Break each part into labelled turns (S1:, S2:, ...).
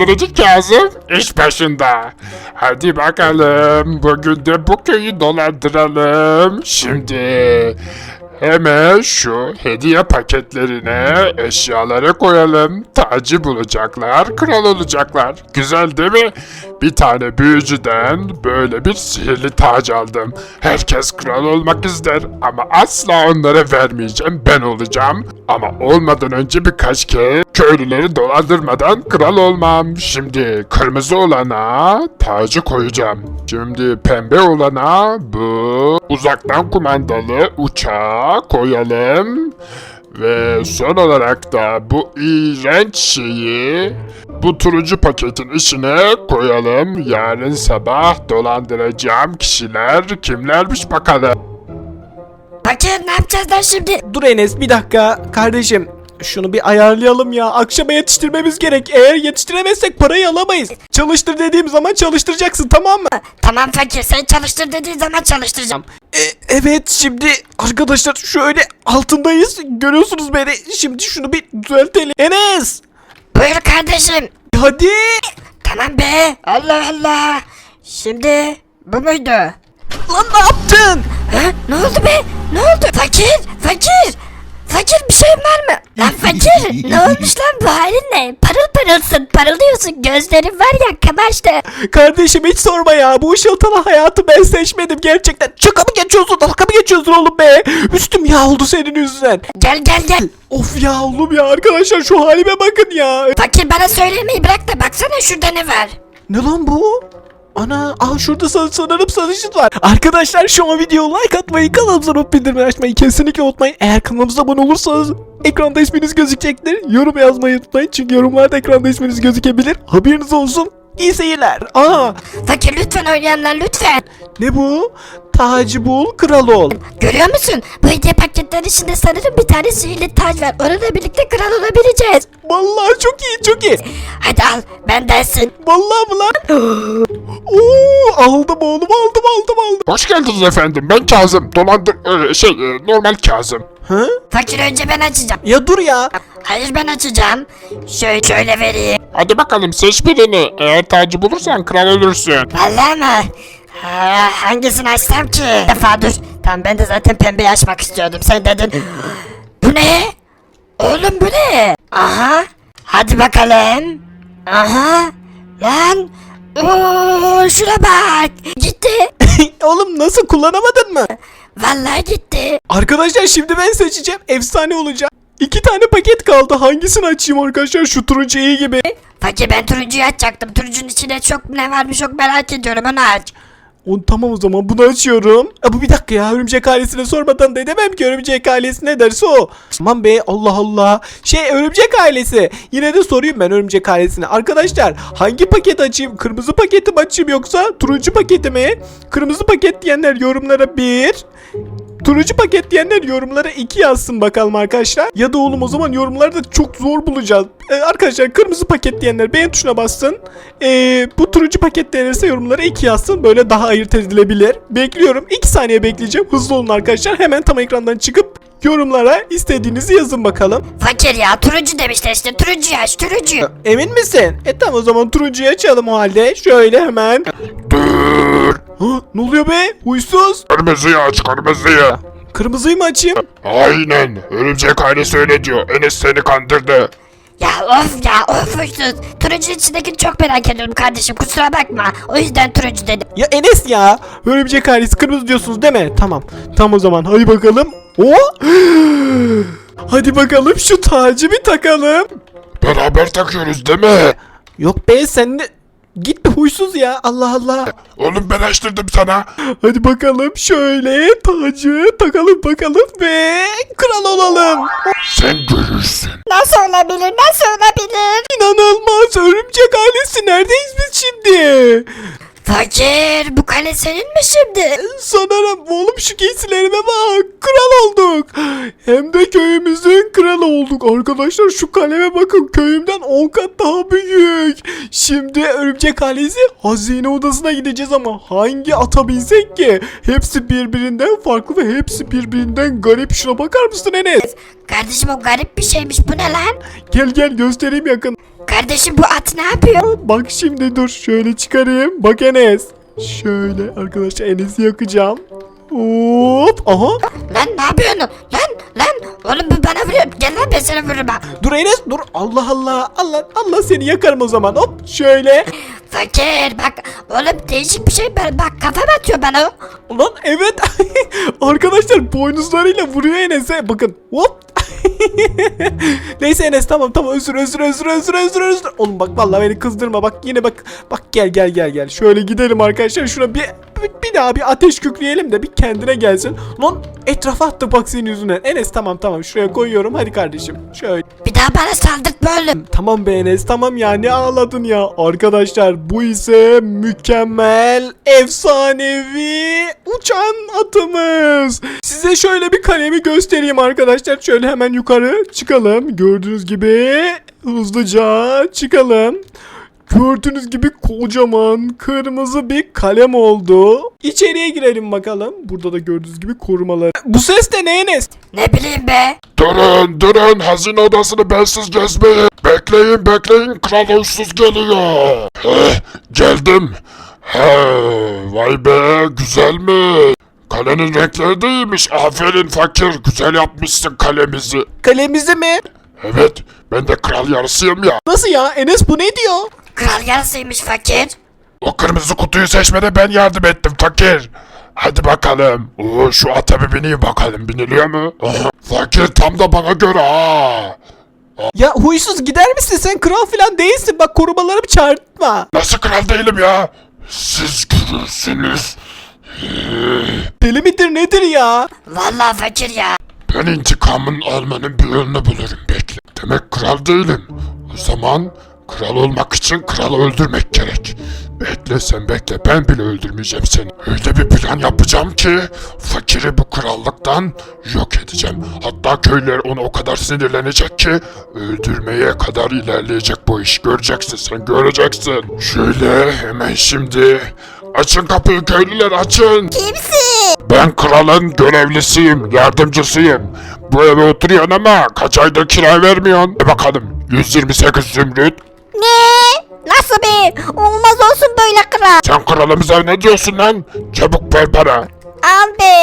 S1: Biricik Kazım iş başında. Hadi bakalım bugün de bu köyü dolandıralım. Şimdi hemen şu hediye paketlerine eşyaları koyalım. Tacı bulacaklar, kral olacaklar. Güzel değil mi? Bir tane büyücüden böyle bir sihirli tac aldım. Herkes kral olmak ister ama asla onlara vermeyeceğim. Ben olacağım. Ama olmadan önce birkaç kez köylüleri dolandırmadan kral olmam. Şimdi kırmızı olana tacı koyacağım. Şimdi pembe olana bu uzaktan kumandalı uçağı koyalım. Ve son olarak da bu iğrenç şeyi bu turuncu paketin içine koyalım. Yarın sabah dolandıracağım kişiler kimlermiş bakalım.
S2: Fakir ne yapacağız lan şimdi?
S3: Dur Enes bir dakika kardeşim. Şunu bir ayarlayalım ya. Akşama yetiştirmemiz gerek. Eğer yetiştiremezsek parayı alamayız. Çalıştır dediğim zaman çalıştıracaksın tamam mı?
S2: Tamam fakir sen çalıştır dediğin zaman çalıştıracağım.
S3: E, evet şimdi arkadaşlar şöyle altındayız. Görüyorsunuz beni. Şimdi şunu bir düzeltelim. Enes!
S2: Buyur kardeşim.
S3: Hadi!
S2: Tamam be. Allah Allah. Şimdi bu muydu?
S3: Lan ne yaptın?
S2: Ha? Ne oldu be? Ne oldu? Fakir, fakir. Fakir bir şey var mı? Lan fakir ne olmuş lan bu halin ne? Parıl parılsın parıldıyorsun gözlerin var ya kamaştı.
S3: Kardeşim hiç sorma ya. Bu ışıltılı hayatı ben seçmedim gerçekten. Şaka mı geçiyorsun? Dalga mı geçiyorsun oğlum be? Üstüm yağ oldu senin yüzünden.
S2: Gel gel gel.
S3: Of ya oğlum ya arkadaşlar şu halime bakın ya.
S2: Fakir bana söylemeyi bırak da baksana şurada ne var?
S3: Ne lan bu? Ana, aa şurada san- sanırım sarışın var. Arkadaşlar şu an videoya like atmayı, kanalımıza not bildirimleri açmayı kesinlikle unutmayın. Eğer kanalımıza abone olursanız ekranda isminiz gözükecektir. Yorum yazmayı unutmayın çünkü yorumlarda ekranda isminiz gözükebilir. Haberiniz olsun. İyi seyirler. Aa,
S2: Fakir lütfen oynayanlar lütfen.
S3: ne bu? Tacı bul, kral ol.
S2: Görüyor musun? Bu hediye paketlerin içinde sanırım bir tane sihirli taç var. Onunla birlikte kral olabileceğiz.
S3: Vallahi çok iyi, çok iyi.
S2: Hadi al bendensin.
S3: Vallahi mı lan? Oo, aldım oğlum, aldım, aldım, aldım.
S1: Hoş geldiniz efendim ben Kazım. Dolandır e, şey e, normal Kazım.
S3: Hı?
S2: Fakir önce ben açacağım.
S3: Ya dur ya.
S2: Hayır ben açacağım. Şöyle şöyle vereyim.
S1: Hadi bakalım seç birini. Eğer tacı bulursan kral olursun.
S2: Vallahi mı? Ha, hangisini açsam ki? Bir defa dur. Tamam ben de zaten pembeyi açmak istiyordum. Sen dedin. bu ne? Oğlum bu ne? Aha. Hadi bakalım. Aha. Lan. Oo, şuna bak. Gitti.
S3: oğlum nasıl kullanamadın mı?
S2: Vallahi gitti.
S3: Arkadaşlar şimdi ben seçeceğim. Efsane olacak. İki tane paket kaldı. Hangisini açayım arkadaşlar? Şu turuncu iyi gibi.
S2: Fakir ben turuncuyu açacaktım. Turuncunun içinde çok ne varmış çok merak ediyorum. Onu aç.
S3: O, tamam o zaman bunu açıyorum. Ya bu bir dakika ya örümcek ailesine sormadan da edemem ki örümcek ailesi ne derse o. Aman be Allah Allah. Şey örümcek ailesi. Yine de sorayım ben örümcek ailesine. Arkadaşlar hangi paket açayım? Kırmızı paketi mi açayım yoksa turuncu paketi mi? Kırmızı paket diyenler yorumlara bir. Turuncu paket diyenler yorumlara 2 yazsın bakalım arkadaşlar. Ya da oğlum o zaman yorumlarda çok zor bulacağız. Ee, arkadaşlar kırmızı paket diyenler beğen tuşuna bassın. Ee, bu turuncu paket denirse yorumlara 2 yazsın. Böyle daha ayırt edilebilir. Bekliyorum. 2 saniye bekleyeceğim. Hızlı olun arkadaşlar. Hemen tam ekrandan çıkıp yorumlara istediğinizi yazın bakalım.
S2: Fakir ya turuncu demişler işte turuncuyu aç turuncuyu.
S3: Emin misin? E tamam o zaman turuncuyu açalım o halde. Şöyle hemen.
S1: Dur.
S3: Ha, ne oluyor be? Huysuz.
S1: Kırmızıyı aç kırmızıyı.
S3: Kırmızıyı mı açayım?
S1: Aynen. Örümcek ailesi öyle diyor. Enes seni kandırdı.
S2: Ya of ya of uçsuz. Turuncunun içindekini çok merak ediyorum kardeşim kusura bakma. O yüzden turuncu dedim.
S3: Ya Enes ya. Örümcek ailesi kırmızı diyorsunuz değil mi? Tamam. Tam o zaman hadi bakalım. O. Hadi bakalım şu tacı bir takalım.
S1: Beraber takıyoruz değil mi?
S3: Yok be sen de... Git bir huysuz ya Allah Allah.
S1: Oğlum ben açtırdım sana.
S3: Hadi bakalım şöyle tacı takalım bakalım ve kral olalım.
S1: Sen görürsün.
S2: Nasıl olabilir nasıl olabilir?
S3: İnanılmaz örümcek ailesi neredeyiz biz şimdi?
S2: Fakir bu kale senin mi şimdi?
S3: Sanırım oğlum şu giysilerime bak. Kral olduk. Hem de köyümüzün kralı olduk. Arkadaşlar şu kaleme bakın. Köyümden 10 kat daha büyük. Şimdi örümcek ailesi hazine odasına gideceğiz ama hangi ata binsek ki? Hepsi birbirinden farklı ve hepsi birbirinden garip. Şuna bakar mısın Enes?
S2: Kardeşim o garip bir şeymiş bu ne lan?
S3: Gel gel göstereyim yakın.
S2: Kardeşim bu at ne yapıyor?
S3: Bak şimdi dur şöyle çıkarayım. Bak Enes. Şöyle arkadaşlar Enes'i yakacağım. Hop. Aha.
S2: Lan ne yapıyorsun? Lan lan oğlum bu bana vuruyor. Gel lan ben seni vururum ha.
S3: Dur Enes dur. Allah Allah. Allah Allah seni yakarım o zaman. Hop şöyle.
S2: Fakir bak oğlum değişik bir şey ben- bak kafam atıyor bana.
S3: Ulan evet. Arkadaşlar boynuzlarıyla vuruyor Enes'e. Bakın. Hop. Neyse Enes tamam tamam özür özür özür özür özür özür. Oğlum bak vallahi beni kızdırma bak yine bak bak gel gel gel gel. Şöyle gidelim arkadaşlar şuna bir bir, bir daha bir ateş kükleyelim de bir kendine gelsin. Lan etrafa attı bak senin yüzünden. Enes tamam tamam şuraya koyuyorum hadi kardeşim. Şöyle.
S2: Bir daha bana saldırtma oğlum.
S3: Tamam be Enes tamam ya ne ağladın ya. Arkadaşlar bu ise mükemmel efsanevi uçan atımız. Size şöyle bir kalemi göstereyim arkadaşlar. Şöyle hemen yukarı çıkalım. Gördüğünüz gibi hızlıca çıkalım. Gördüğünüz gibi kocaman kırmızı bir kalem oldu. İçeriye girelim bakalım. Burada da gördüğünüz gibi korumalar. Bu ses de ne Enes?
S2: Ne bileyim be.
S1: Durun durun hazine odasını bensiz gezmeyin. Bekleyin bekleyin kral huysuz geliyor. Heh, geldim. He, vay be güzel mi? Kalenin renkleri de iyiymiş. Aferin fakir. Güzel yapmışsın kalemizi.
S3: Kalemizi mi?
S1: Evet ben de kral yarısıyım ya.
S3: Nasıl ya? Enes bu ne diyor?
S2: Kral yarısıymış fakir.
S1: O kırmızı kutuyu seçmede ben yardım ettim fakir. Hadi bakalım. Oo, şu ata bir bineyim bakalım. Biniliyor mu? Aha, fakir tam da bana göre ha.
S3: Ya huysuz gider misin sen kral falan değilsin bak korumalarımı çağırtma.
S1: Nasıl kral değilim ya? Siz görürsünüz.
S3: Deli midir nedir ya?
S2: Vallahi fakir ya.
S1: Ben intikamın almanın bir yolunu bulurum bekle. Demek kral değilim. O zaman kral olmak için kralı öldürmek gerek. Bekle sen bekle ben bile öldürmeyeceğim seni. Öyle bir plan yapacağım ki fakiri bu krallıktan yok edeceğim. Hatta köyler ona o kadar sinirlenecek ki öldürmeye kadar ilerleyecek bu iş. Göreceksin sen göreceksin. Şöyle hemen şimdi açın kapıyı köylüler açın.
S2: Kimsin?
S1: Ben kralın görevlisiyim, yardımcısıyım. Bu eve oturuyorsun ama kaç aydır kira vermiyorsun. E bakalım 128 zümrüt.
S2: Ne? Nasıl bir? Olmaz olsun böyle kral.
S1: Sen kralımıza ne diyorsun lan? Çabuk ver para.
S2: Al be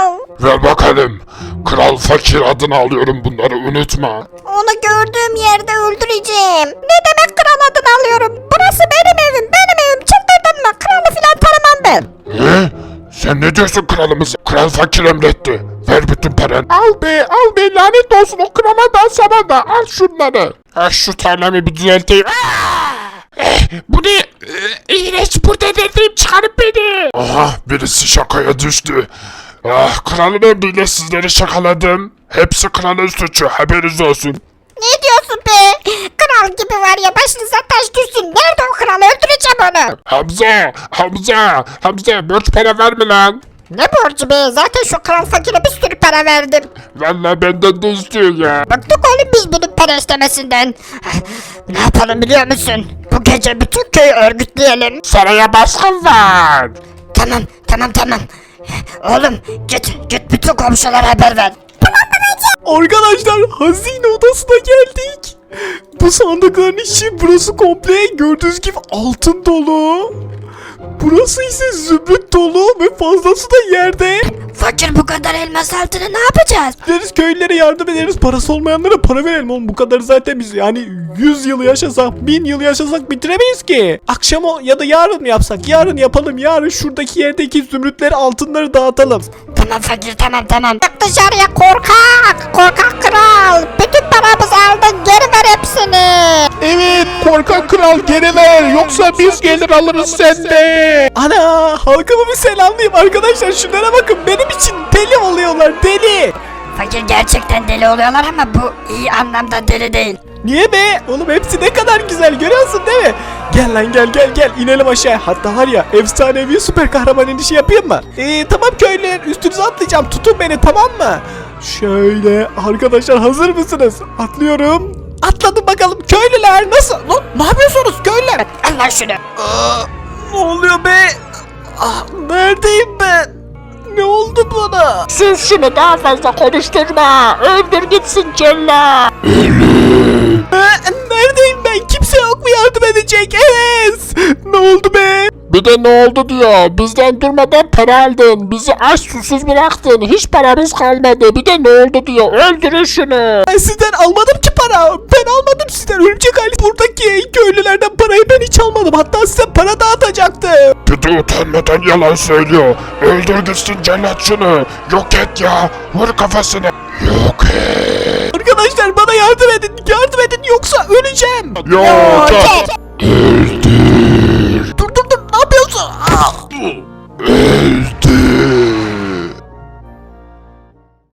S2: al.
S1: Ver bakalım. Kral fakir adını alıyorum bunları unutma.
S2: Onu gördüğüm yerde öldüreceğim. Ne demek kral adını alıyorum? Burası benim evim, benim evim. Çıldırdın mı? Kralı filan tanımam ben.
S1: Ne? Sen ne diyorsun kralımıza? Kral fakir emretti. Ver bütün paranı. Al be al be lanet olsun o krala da sana da al şunları. Ha şu tarlamı bir düzelteyim. Eh, bu ne? Ee, İğrenç burada dediğim çıkarıp beni. Aha birisi şakaya düştü. Ah kralın emriyle sizleri şakaladım. Hepsi kralın suçu haberiniz olsun.
S2: Ne diyorsun be? Kral gibi var ya başınıza taş düşsün. Nerede o kral? Öldüreceğim onu.
S1: Hamza, Hamza, Hamza borç para verme lan.
S2: Ne borcu be? Zaten şu kral fakire bir sürü para verdim.
S1: Vallahi benden de istiyor ya.
S2: Bıktık oğlum biz bunun para istemesinden. ne yapalım biliyor musun? Bu gece bütün köyü örgütleyelim.
S1: Saraya baskın var.
S2: Tamam tamam tamam. Oğlum git git bütün komşulara haber ver.
S3: Arkadaşlar hazine odasına geldik. Bu sandıkların içi burası komple gördüğünüz gibi altın dolu. Burası ise zümrüt dolu ve fazlası da yerde.
S2: Fakir bu kadar elmas altını ne yapacağız?
S3: Deriz köylülere yardım ederiz. Parası olmayanlara para verelim oğlum. Bu kadar zaten biz yani 100 yıl yaşasak, 1000 yıl yaşasak bitiremeyiz ki. Akşam o ya da yarın mı yapsak? Yarın yapalım. Yarın şuradaki yerdeki zümrütleri, altınları dağıtalım.
S2: Tamam fakir tamam tamam. Çık dışarıya korkak. Korkak kral. Bütün paramızı aldın geri ver hepsini.
S1: Evet korkak kral geri ver yoksa biz gelir alırız sende.
S3: Ana halkımı bir selamlayayım arkadaşlar. Şunlara bakın benim için deli oluyorlar deli.
S2: Fakir gerçekten deli oluyorlar ama bu iyi anlamda deli değil.
S3: Niye be? Oğlum hepsi ne kadar güzel görüyorsun değil mi? Gel lan gel gel gel inelim aşağıya. Hatta var ya efsanevi süper kahraman inişi yapayım mı? Ee, tamam köylüler üstünüze atlayacağım tutun beni tamam mı? Şöyle arkadaşlar hazır mısınız? Atlıyorum. Atladım bakalım köylüler nasıl? Lan, ne yapıyorsunuz köylüler?
S2: Al lan şunu.
S3: Aa, ne oluyor be? Ah, neredeyim ben? Ne oldu bana?
S1: Sus şunu daha fazla konuşturma öldür gitsin kella.
S3: Ee, Neredeyim ben? Kimse yok mu yardım edecek? Evet. Ne oldu be?
S1: Bir de ne oldu diyor. Bizden durmadan para aldın. Bizi aç susuz bıraktın. Hiç paramız kalmadı. Bir de ne oldu diyor. Öldürün şunu.
S3: Ben sizden almadım ki para. Ben almadım sizden. Örümcek ailesi buradaki köylülerden parayı ben hiç almadım. Hatta size para dağıtacaktım.
S1: Bir de utanmadan yalan söylüyor. Öldür gitsin cellat şunu. Yok et ya. Vur kafasına. Yok et.
S3: Arkadaşlar bana yardım edin. Yardım edin yoksa öleceğim.
S1: Yok et. Öldür. Öldü.